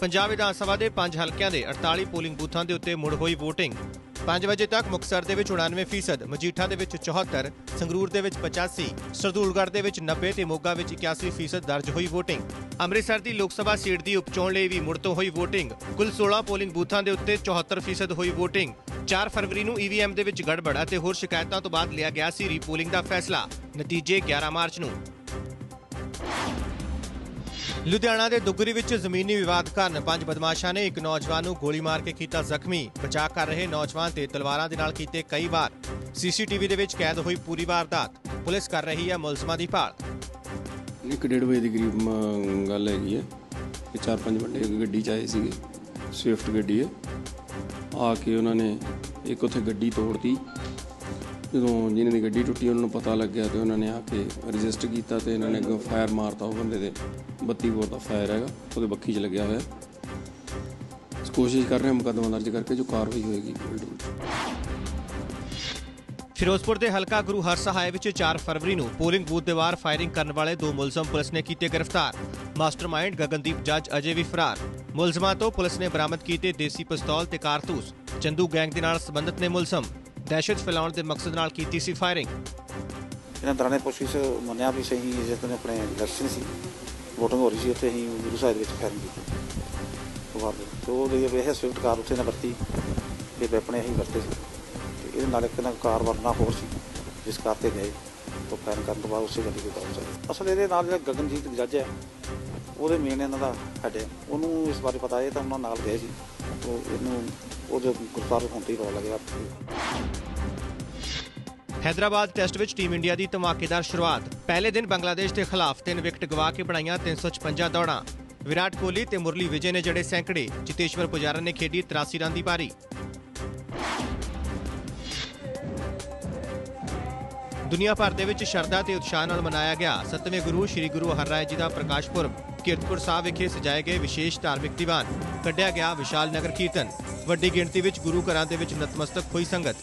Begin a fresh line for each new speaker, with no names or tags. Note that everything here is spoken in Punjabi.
ਪੰਜਾਬ ਵਿਧਾਨ ਸਭਾ ਦੇ 5 ਹਲਕਿਆਂ ਦੇ 48 ਪੋਲਿੰਗ ਬੂਥਾਂ ਦੇ ਉੱਤੇ ਮੁੜ ਹੋਈ ਵੋਟਿੰਗ। 5 ਵਜੇ ਤੱਕ ਮੁਕਤਸਰ ਦੇ ਵਿੱਚ 99% ਮਜੀਠਾ ਦੇ ਵਿੱਚ 74 ਸੰਗਰੂਰ ਦੇ ਵਿੱਚ 85 ਸਰਦੂਲਗੜ੍ਹ ਦੇ ਵਿੱਚ 90 ਤੇ ਮੋਗਾ ਵਿੱਚ 81% ਦਰਜ ਹੋਈ ਵੋਟਿੰਗ। ਅੰਮ੍ਰਿਤਸਰ ਦੀ ਲੋਕ ਸਭਾ ਸੀਟ ਦੀ ਉਪਚੋਣ ਲਈ ਵੀ ਮੁੜ ਤੋਂ ਹੋਈ ਵੋਟਿੰਗ। ਕੁੱਲ 16 ਪੋਲਿੰਗ ਬੂਥਾਂ ਦੇ ਉੱਤੇ 74% ਹੋਈ ਵੋਟਿੰਗ। 4 ਫਰਵਰੀ ਨੂੰ EVM ਦੇ ਵਿੱਚ ਗੜਬੜ ਅਤੇ ਹੋਰ ਸ਼ਿਕਾਇਤਾਂ ਤੋਂ ਬਾਅਦ ਲਿਆ ਗਿਆ ਸੀ ਰੀਪੋਲਿੰਗ ਦਾ ਫੈਸਲਾ। ਨਤੀਜੇ 11 ਮਾਰਚ ਨੂੰ। ਲੁਧਿਆਣਾ ਦੇ ਦੁੱਗਰੀ ਵਿੱਚ ਜ਼ਮੀਨੀ ਵਿਵਾਦ ਕਾਰਨ ਪੰਜ ਬਦਮਾਸ਼ਾਂ ਨੇ ਇੱਕ ਨੌਜਵਾਨ ਨੂੰ ਗੋਲੀ ਮਾਰ ਕੇ ਕੀਤਾ ਜ਼ਖਮੀ। ਬਚਾਅ ਕਰ ਰਹੇ ਨੌਜਵਾਨ ਤੇ ਤਲਵਾਰਾਂ ਦੇ ਨਾਲ ਕੀਤੇ ਕਈ ਵਾਰ। ਸੀਸੀਟੀਵੀ ਦੇ ਵਿੱਚ ਕੈਦ ਹੋਈ ਪੂਰੀ ਵਾਰਦਾਤ। ਪੁਲਿਸ ਕਰ ਰਹੀ ਹੈ ਮੁਲਜ਼ਮਾਂ ਦੀ ਭਾਲ।
ਇੱਕ ਡੇਢ ਵਜੇ ਦੀ ਕਰੀਬ ਗੱਲ ਹੈਗੀ ਹੈ। ਕਿ ਚਾਰ ਪੰਜ ਬੰਦੇ ਗੱਡੀ 'ਚ ਆਏ ਸੀਗੇ। ਸਵਿਫਟ ਗੱਡੀ ਹੈ। ਆ ਕੇ ਉਹਨਾਂ ਨੇ ਇੱਕ ਉੱਥੇ ਗੱਡੀ ਤੋੜਤੀ। ਜਦੋਂ ਜਿਹਨਾਂ ਦੀ ਗੱਡੀ ਟੁੱਟੀ, ਉਹਨਾਂ ਨੂੰ ਪਤਾ ਲੱਗਿਆ ਤੇ ਉਹਨਾਂ ਨੇ ਆ ਕੇ ਰਜਿਸਟ ਕੀਤਾ ਤੇ ਇਹਨਾਂ ਨੇ ਅੱਗੋਂ ਫਾਇਰ ਮਾਰਤਾ ਉਹ ਬੰਦੇ ਦੇ 32 ਬੋਰ ਦਾ ਫਾਇਰ ਹੈਗਾ, ਉਹਦੇ ਬੱਖੀ 'ਚ ਲੱਗਿਆ ਹੋਇਆ। ਕੋਸ਼ਿਸ਼ ਕਰ ਰਹੇ ਹਾਂ ਮੁਕੱਦਮਾ ਦਰਜ ਕਰਕੇ ਜੋ ਕਾਰਵਾਈ ਹੋਏਗੀ
ਫਿਰੋਜ਼ਪੁਰ ਦੇ ਹਲਕਾ ਗੁਰੂ ਹਰਸਹਾਏ ਵਿੱਚ 4 ਫਰਵਰੀ ਨੂੰ ਪੋਲਿੰਗ ਬੂਥ ਦੇ ਬਾਹਰ ਫਾਇਰਿੰਗ ਕਰਨ ਵਾਲੇ ਦੋ ਮੁਲਜ਼ਮ ਪੁਲਿਸ ਨੇ ਕੀਤੇ ਗ੍ਰਿਫਤਾਰ। ਮਾਸਟਰਮਾਈਂਡ ਗਗਨਦੀਪ ਜੱਜ ਅਜੇ ਵੀ ਫਰਾਰ। ਮੁਲਜ਼ਮਾਂ ਤੋਂ ਪੁਲਿਸ ਨੇ ਬਰਾਮਦ ਕੀਤੇ ਦੇਸੀ ਪਿਸਤੌਲ ਤੇ ਕਾਰਤੂਸ। ਚੰਦੂ ਗੈਂਗ ਦੇ ਨਾਲ ਸੰਬੰਧਿਤ ਨੇ ਮੁਲਜ਼ਮ। ਦਹਿਸ਼ਤ ਫੈਲਾਉਣ ਦੇ ਮਕਸਦ ਨਾਲ ਕੀਤੀ ਸੀ ਫਾਇਰਿੰਗ
ਇਹਨਾਂ ਦਰਾਂ ਨੇ ਪੁੱਛਿਸ਼ ਮੰਨਿਆ ਵੀ ਸਹੀ ਜਿੱਦਾਂ ਆਪਣੇ ਇਲੈਕਸ਼ਨ ਸੀ ਵੋਟਿੰਗ ਹੋ ਰਹੀ ਸੀ ਉੱਥੇ ਅਸੀਂ ਗੁਰੂ ਸਾਹਿਬ ਦੇ ਵਿੱਚ ਫੈਰਨ ਕੀਤੀ ਉਹ ਵਾਰ ਤੇ ਉਹ ਲਈ ਇਹ ਸਵਿਫਟ ਕਾਰ ਉੱਥੇ ਨਾ ਵਰਤੀ ਤੇ ਆਪਣੇ ਅਸੀਂ ਵਰਤੇ ਸੀ ਤੇ ਇਹਦੇ ਨਾਲ ਇੱਕ ਨਾ ਕਾਰ ਵਰਨਾ ਹੋਰ ਸੀ ਜਿਸ ਕਾਰ ਤੇ ਗਏ ਉਹ ਫੈਰਨ ਕਰਨ ਤੋਂ ਬਾਅਦ ਉਸੇ ਗੱਡੀ 'ਤੇ ਦੌੜ ਚਲੇ ਅਸਲ ਇਹਦੇ ਨਾਲ ਜਿਹੜਾ ਗਗਨਜੀਤ ਜੱਜ ਹੈ ਉਹਦੇ ਮੇਨ ਇਹਨਾਂ ਦਾ ਹੈਡ ਹੈ ਉਹਨੂੰ ਇਸ ਬਾਰੇ ਪਤਾ ਹੈ ਤਾਂ ਉਹਨਾਂ ਨਾਲ ਗਏ ਸੀ ਉਹ ਇਹਨੂੰ ਉਹ ਜੋ ਗ੍ਰਿਫਤਾਰ ਪਤਾ ਲੱਗਿਆ
ਹੈਦਰਾਬਾਦ ਟੈਸਟ ਵਿੱਚ ਟੀਮ ਇੰਡੀਆ ਦੀ ਧਮਾਕੇਦਾਰ ਸ਼ੁਰੂਆਤ। ਪਹਿਲੇ ਦਿਨ ਬੰਗਲਾਦੇਸ਼ ਦੇ ਖਿਲਾਫ 3 ਵਿਕਟ ਗਵਾ ਕੇ ਬਣਾਈਆਂ 356 ਦੌੜਾਂ। ਵਿਰਾਟ ਕੋਹਲੀ ਤੇ ਮੁਰਲੀ ਵਿਜੇ ਨੇ ਜੜੇ ਸੈਂਕੜੇ। ਚਿਤੇਸ਼ਵਰ ਪੁਜਾਰਾ ਨੇ ਖੇਡੀ 83 ਰਨ ਦੀ ਪਾਰੀ। ਦੁਨੀਆ ਭਰ ਦੇ ਵਿੱਚ ਸ਼ਰਧਾ ਤੇ ਉਤਸ਼ਾਹ ਨਾਲ ਮਨਾਇਆ ਗਿਆ ਸਤਵੇਂ ਗੁਰੂ ਸ੍ਰੀ ਗੁਰੂ ਹਰਰਾਏ ਜੀ ਦਾ ਪ੍ਰਕਾਸ਼ ਪੁਰਬ। ਕੀਰਤਪੁਰ ਸਾਹਿਬ ਵਿਖੇ ਸਜਾਏ ਗਏ ਵਿਸ਼ੇਸ਼ ਧਾਰਮਿਕ ਦੀਵਾਨ। ਕੱਢਿਆ ਗਿਆ ਵਿਸ਼ਾਲ ਨਗਰ ਕੀਰਤਨ। ਵੱਡੀ ਗਿਣਤੀ ਵਿੱਚ ਗੁਰੂ ਘਰਾਂ ਦੇ ਵਿੱਚ ਨਤਮਸਤਕ ਹੋਈ ਸੰਗਤ।